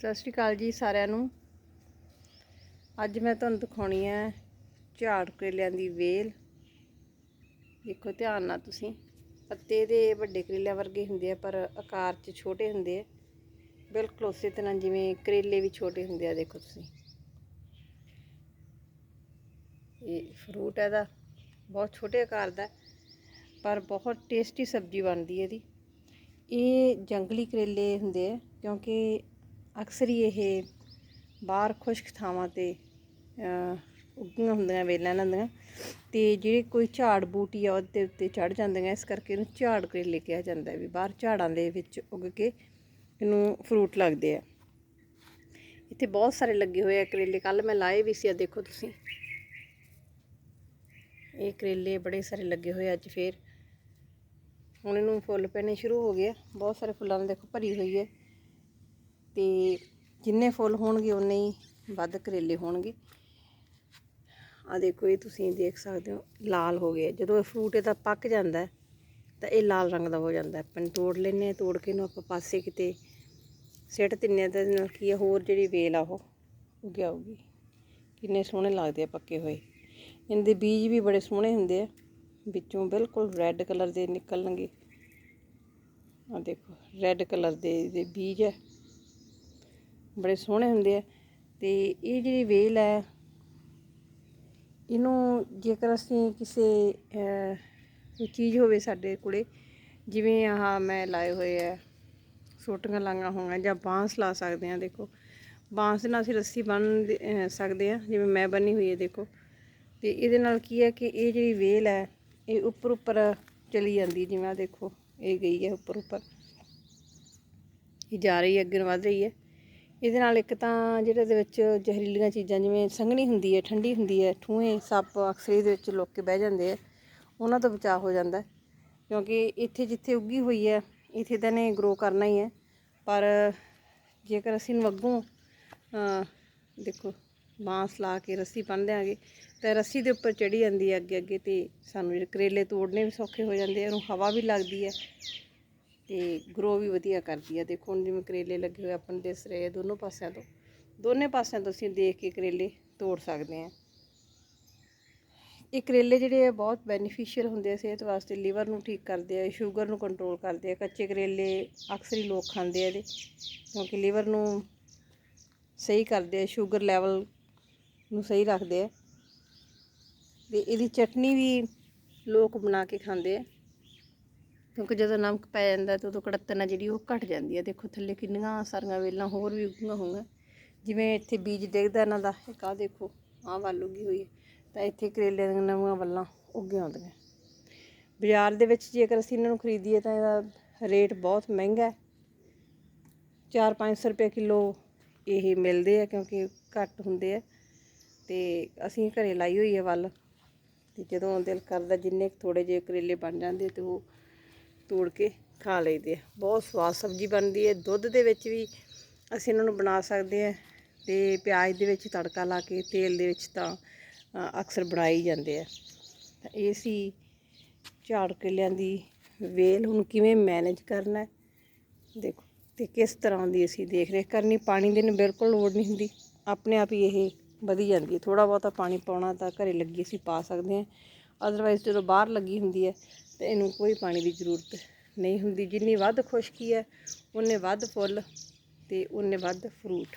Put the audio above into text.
ਸਤਿ ਸ਼੍ਰੀ ਅਕਾਲ ਜੀ ਸਾਰਿਆਂ ਨੂੰ। ਅੱਜ ਮੈਂ ਤੁਹਾਨੂੰ ਦਿਖਾਉਣੀ ਹੈ ਝਾੜ ਕਰੇਲਿਆਂ ਦੀ ਵੇਲ। ਦੇਖੋ ਧਿਆਨ ਨਾਲ ਤੁਸੀਂ। ਪੱਤੇ ਦੇ ਵੱਡੇ ਕਰੇਲਿਆਂ ਵਰਗੇ ਹੁੰਦੇ ਆ, ਪਰ ਆਕਾਰ 'ਚ ਛੋਟੇ ਹੁੰਦੇ ਆ। ਬਿਲਕੁਲ ਉਸੇ ਤਰ੍ਹਾਂ ਜਿਵੇਂ ਕਰੇਲੇ ਵੀ ਛੋਟੇ ਹੁੰਦੇ ਆ, ਦੇਖੋ ਤੁਸੀਂ। ਇਹ ਫਰੂਟ ਹੈ ਦਾ ਬਹੁਤ ਛੋਟੇ ਆਕਾਰ ਦਾ, ਪਰ ਬਹੁਤ ਟੇਸਟੀ ਸਬਜ਼ੀ ਬਣਦੀ ਹੈ ਇਹਦੀ। ਇਹ ਜੰਗਲੀ ਕਰੇਲੇ ਹੁੰਦੇ ਆ, ਕਿਉਂਕਿ ਅਕਸਰ ਹੀ ਇਹ ਬਾਹਰ ਖੁਸ਼ਕ ਥਾਵਾਂ ਤੇ ਅਹ, ਉੱਗੀਆਂ ਹੁੰਦੀਆਂ ਵੇਲਾਂ ਇਹਨਾਂ ਦੀਆਂ ਤੇ ਜਿਹੜੇ ਕੋਈ ਝਾੜ ਬੂਟੀ ਆ ਉਹਦੇ ਉੱਤੇ ਚੜ ਜਾਂਦੀਆਂ। ਇਸ ਕਰਕੇ ਇਹਨੂੰ ਝਾੜ ਕਰੇਲੇ ਕਿਹਾ ਜਾਂਦਾ ਵੀ ਬਾਹਰ ਝਾੜਾਂ ਦੇ ਵਿੱਚ ਉੱਗ ਕੇ ਇਹਨੂੰ ਫਰੂਟ ਲੱਗਦੇ ਆ। ਇੱਥੇ ਬਹੁਤ ਸਾਰੇ ਲੱਗੇ ਹੋਏ ਆ ਕਰੇਲੇ। ਕੱਲ ਮੈਂ ਲਾਏ ਵੀ ਸੀ ਆ ਦੇਖੋ ਤੁਸੀਂ। ਇਹ ਕਰੇਲੇ ਬੜੇ ਸਾਰੇ ਲੱਗੇ ਹੋਏ ਅੱਜ ਫੇਰ। ਹੁਣ ਇਹਨੂੰ ਫੁੱਲ ਪੈਣੇ ਸ਼ੁਰੂ ਹੋ ਗਏ ਆ। ਬਹੁਤ ਸਾਰੇ ਫੁੱਲਾਂ ਨਾਲ ਦੇਖੋ ਭਰੀ ਹੋਈ ਹੈ। ਤੇ ਜਿੰਨੇ ਫੁੱਲ ਹੋਣਗੇ ਉਨੇ ਹੀ ਵੱਧ ਕਰੇਲੇ ਹੋਣਗੇ। ਆ ਦੇਖੋ, ਇਹ ਤੁਸੀਂ ਦੇਖ ਸਕਦੇ ਹੋ, ਲਾਲ ਹੋ ਗਏ ਜਦੋਂ ਇਹ ਫਰੂਟ ਇਹਦਾ ਪੱਕ ਜਾਂਦਾ, ਤਾਂ ਇਹ ਲਾਲ ਰੰਗ ਦਾ ਹੋ ਜਾਂਦਾ। ਆਪਾਂ ਤੋੜ ਲੈਂਦੇ ਹਾਂ, ਤੋੜ ਕੇ ਇਹਨੂੰ ਆਪਾਂ ਪਾਸੇ ਕਿਤੇ ਸਿੱਟ ਦਿੰਨੇ ਤਾਂ ਇਹਦੇ ਨਾਲ ਕੀ ਹੋਰ ਜਿਹੜੀ ਵੇਲ ਆ ਉਹ ਉੱਗ ਆਊਗੀ ਕਿੰਨੇ ਸੋਹਣੇ ਲੱਗਦੇ ਆ ਪੱਕੇ ਹੋਏ। ਇਹਦੇ ਬੀਜ ਵੀ ਬੜੇ ਸੋਹਣੇ ਹੁੰਦੇ ਆ। ਵਿੱਚੋਂ ਬਿਲਕੁਲ ਰੈੱਡ ਕਲਰ ਦੇ ਨਿਕਲਣਗੇ। ਆ ਦੇਖੋ ਰੈੱਡ ਕਲਰ ਦੇ ਇਹਦੇ ਬੀਜ ਹੈ ਬੜੇ ਸੋਹਣੇ ਹੁੰਦੇ ਆ। ਤੇ ਇਹ ਜਿਹੜੀ ਵੇਲ ਹੈ, ਇਹਨੂੰ ਜੇਕਰ ਅਸੀਂ ਕਿਸੇ ਕੋਈ ਚੀਜ਼ ਹੋਵੇ ਸਾਡੇ ਕੋਲੇ, ਜਿਵੇਂ ਆਹ ਮੈਂ ਲਾਏ ਹੋਏ ਆ, ਸੋਟੀਆਂ ਲਾਈਆਂ ਹੋਈਆਂ ਜਾਂ ਬਾਂਸ ਲਾ ਸਕਦੇ ਆ ਦੇਖੋ। ਬਾਂਸ ਦੇ ਨਾਲ ਅਸੀਂ ਰੱਸੀ ਬੰਨ ਸਕਦੇ ਆ ਜਿਵੇਂ ਮੈਂ ਬੰਨੀ ਹੋਈ ਹੈ, ਦੇਖੋ। ਤੇ ਇਹਦੇ ਨਾਲ ਕੀ ਹੈ ਕਿ ਇਹ ਜਿਹੜੀ ਵੇਲ ਹੈ, ਇਹ ਉੱਪਰ ਉੱਪਰ ਚਲੀ ਜਾਂਦੀ, ਜਿਵੇਂ ਆ ਦੇਖੋ, ਇਹ ਗਈ ਹੈ ਉੱਪਰ ਉੱਪਰ। ਇਹ ਜਾ ਰਹੀ ਹੈ, ਅੱਗੇ ਵੱਧ ਰਹੀ ਹੈ। ਇਹਦੇ ਨਾਲ ਇੱਕ ਤਾਂ ਜਿਹੜੇ ਇਹਦੇ ਵਿੱਚ ਜ਼ਹਿਰੀਲੀਆਂ ਚੀਜ਼ਾਂ ਜਿਵੇਂ ਸੰਘਣੀ ਹੁੰਦੀ ਹੈ, ਠੰਡੀ ਹੁੰਦੀ ਹੈ, ਠੂਹੇ, ਸੱਪ, ਅਕਸਰ ਇਹਦੇ ਵਿੱਚ ਲੁੱਕ ਕੇ ਬਹਿ ਜਾਂਦੇ ਆ, ਉਹਨਾਂ ਤੋਂ ਬਚਾਅ ਹੋ ਜਾਂਦਾ ਕਿਉਂਕਿ ਇੱਥੇ ਜਿੱਥੇ ਉੱਗੀ ਹੋਈ ਹੈ, ਇੱਥੇ ਤਾਂ ਨੇ ਗਰੋ ਕਰਨਾ ਹੀ ਹੈ। ਪਰ ਜੇਕਰ ਅਸੀਂ ਇਹਨੂੰ ਅੱਗੋਂ ਦੇਖੋ, ਬਾਂਸ ਲਾ ਕੇ ਰੱਸੀ ਬੰਨ੍ਹ ਦਿਆਂਗੇ, ਤਾਂ ਰੱਸੀ ਦੇ ਉੱਪਰ ਚੜੀ ਜਾਂਦੀ ਹੈ ਅੱਗੇ ਅੱਗੇ ਤੇ ਸਾਨੂੰ ਜਿਹੜੇ ਕਰੇਲੇ ਤੋੜਨੇ ਵੀ ਸੌਖੇ ਹੋ ਜਾਂਦੇ ਆ, ਉਹਨੂੰ ਹਵਾ ਵੀ ਲੱਗਦੀ ਹੈ। ਤੇ ਗਰੋ ਵੀ ਵਧੀਆ ਕਰਦੀ ਆ। ਦੇਖੋ, ਹੁਣ ਜਿਵੇਂ ਕਰੇਲੇ ਲੱਗੇ ਹੋਏ ਆਪਾਂ ਨੂੰ ਦਿਸ ਰਹੇ ਆ ਦੋਨੋਂ ਪਾਸਿਆਂ ਤੋਂ। ਦੋਨੇ ਪਾਸਿਆਂ ਤੋਂ ਅਸੀਂ ਦੇਖ ਕੇ ਕਰੇਲੇ ਤੋੜ ਸਕਦੇ ਆ। ਇਹ ਕਰੇਲੇ ਜਿਹੜੇ ਆ, ਬਹੁਤ ਬੈਨੀਫੀਸ਼ੀਅਲ ਹੁੰਦੇ ਆ ਸਿਹਤ ਵਾਸਤੇ। ਲੀਵਰ ਨੂੰ ਠੀਕ ਕਰਦੇ ਆ, ਸ਼ੂਗਰ ਨੂੰ ਕੰਟਰੋਲ ਕਰਦੇ ਆ। ਕੱਚੇ ਕਰੇਲੇ ਅਕਸਰ ਹੀ ਲੋਕ ਖਾਂਦੇ ਆ ਇਹਦੇ, ਕਿਉਂਕਿ ਲੀਵਰ ਨੂੰ ਸਹੀ ਕਰਦੇ ਆ, ਸ਼ੂਗਰ ਲੈਵਲ ਨੂੰ ਸਹੀ ਰੱਖਦੇ ਆ। ਤੇ ਇਹਦੀ ਚਟਨੀ ਵੀ ਲੋਕ ਬਣਾ ਕੇ ਖਾਂਦੇ ਆ। ਕਿਉਂਕਿ ਜਦੋਂ ਨਮਕ ਪੈ ਜਾਂਦਾ ਤਾਂ ਉਦੋਂ ਕੜਤਨਾ ਜਿਹੜੀ ਉਹ ਘਟ ਜਾਂਦੀ ਹੈ। ਦੇਖੋ ਥੱਲੇ ਕਿੰਨੀਆਂ ਸਾਰੀਆਂ ਵੇਲਾਂ ਹੋਰ ਵੀ ਉੱਗੀਆਂ ਹੋਈਆਂ। ਜਿਵੇਂ ਇੱਥੇ ਬੀਜ ਡਿੱਗਦਾ ਇਹਨਾਂ ਦਾ, ਇੱਕ ਆਹ ਦੇਖੋ, ਆਹ ਵੱਲ ਉੱਗੀ ਹੋਈ ਹੈ। ਤਾਂ ਇੱਥੇ ਕਰੇਲੇ ਦੀਆਂ ਨਵੀਆਂ ਵੱਲਾਂ ਉੱਗੀਆਂ ਹੁੰਦੀਆਂ। ਬਾਜ਼ਾਰ ਦੇ ਵਿੱਚ ਜੇਕਰ ਅਸੀਂ ਇਹਨਾਂ ਨੂੰ ਖਰੀਦੀਏ ਤਾਂ ਇਹਦਾ ਰੇਟ ਬਹੁਤ ਮਹਿੰਗਾ ਹੈ। 4-500 ਰੁਪਏ ਕਿਲੋ ਇਹ ਮਿਲਦੇ ਆ ਕਿਉਂਕਿ ਘੱਟ ਹੁੰਦੇ ਆ। ਤੇ ਅਸੀਂ ਘਰੇ ਲਾਈ ਹੋਈ ਹੈ ਵੱਲ। ਤੇ ਜਦੋਂ ਦਿਲ ਕਰਦਾ ਜਿੰਨੇ ਥੋੜੇ ਜਿਹੇ ਕਰੇਲੇ ਬਣ ਜਾਂਦੇ ਤੇ ਉਹ ਤੋੜ ਕੇ ਖਾ ਲਈਦੇ ਆ। ਬਹੁਤ ਸਵਾਦ ਸਬਜ਼ੀ ਬਣਦੀ ਹੈ। ਦੁੱਧ ਦੇ ਵਿੱਚ ਵੀ ਅਸੀਂ ਇਹਨਾਂ ਨੂੰ ਬਣਾ ਸਕਦੇ ਆ ਤੇ ਪਿਆਜ਼ ਦੇ ਵਿੱਚ ਤੜਕਾ ਲਾ ਕੇ ਤੇਲ ਦੇ ਵਿੱਚ ਤਾਂ ਅ, ਅਕਸਰ ਬਣਾਈ ਜਾਂਦੇ ਆ। ਤਾਂ ਇਹ ਸੀ ਝਾੜ ਕਰੇਲਿਆਂ ਦੀ ਵੇਲ। ਹੁਣ ਕਿਵੇਂ ਮੈਨੇਜ ਕਰਨਾ ਦੇਖੋ ਤੇ ਕਿਸ ਤਰ੍ਹਾਂ ਦੀ ਅਸੀਂ ਦੇਖ ਰੇਖ ਕਰਨੀ ਪਾਣੀ ਦੀ ਨੂੰ ਬਿਲਕੁਲ ਲੋੜ ਨਹੀਂ ਹੁੰਦੀ। ਆਪਣੇ ਆਪ ਹੀ ਇਹ ਵਧੀ ਜਾਂਦੀ ਹੈ। ਥੋੜਾ ਬਹੁਤਾ ਪਾਣੀ ਪਾਉਣਾ ਤਾਂ ਘਰੇ ਲੱਗੀ ਅਸੀਂ ਪਾ ਸਕਦੇ ਹਾਂ। ਅਦਰਵਾਈਜ਼ ਜਦੋਂ ਬਾਹਰ ਲੱਗੀ ਹੁੰਦੀ ਹੈ, ਤੇ ਇਹਨੂੰ ਕੋਈ ਪਾਣੀ ਦੀ ਜ਼ਰੂਰਤ ਨਹੀਂ ਹੁੰਦੀ। ਜਿੰਨੀ ਵੱਧ ਖੁਸ਼ਕੀ ਹੈ ਉਨੇ ਵੱਧ ਫੁੱਲ ਤੇ ਉਨੇ ਵੱਧ ਫਰੂਟ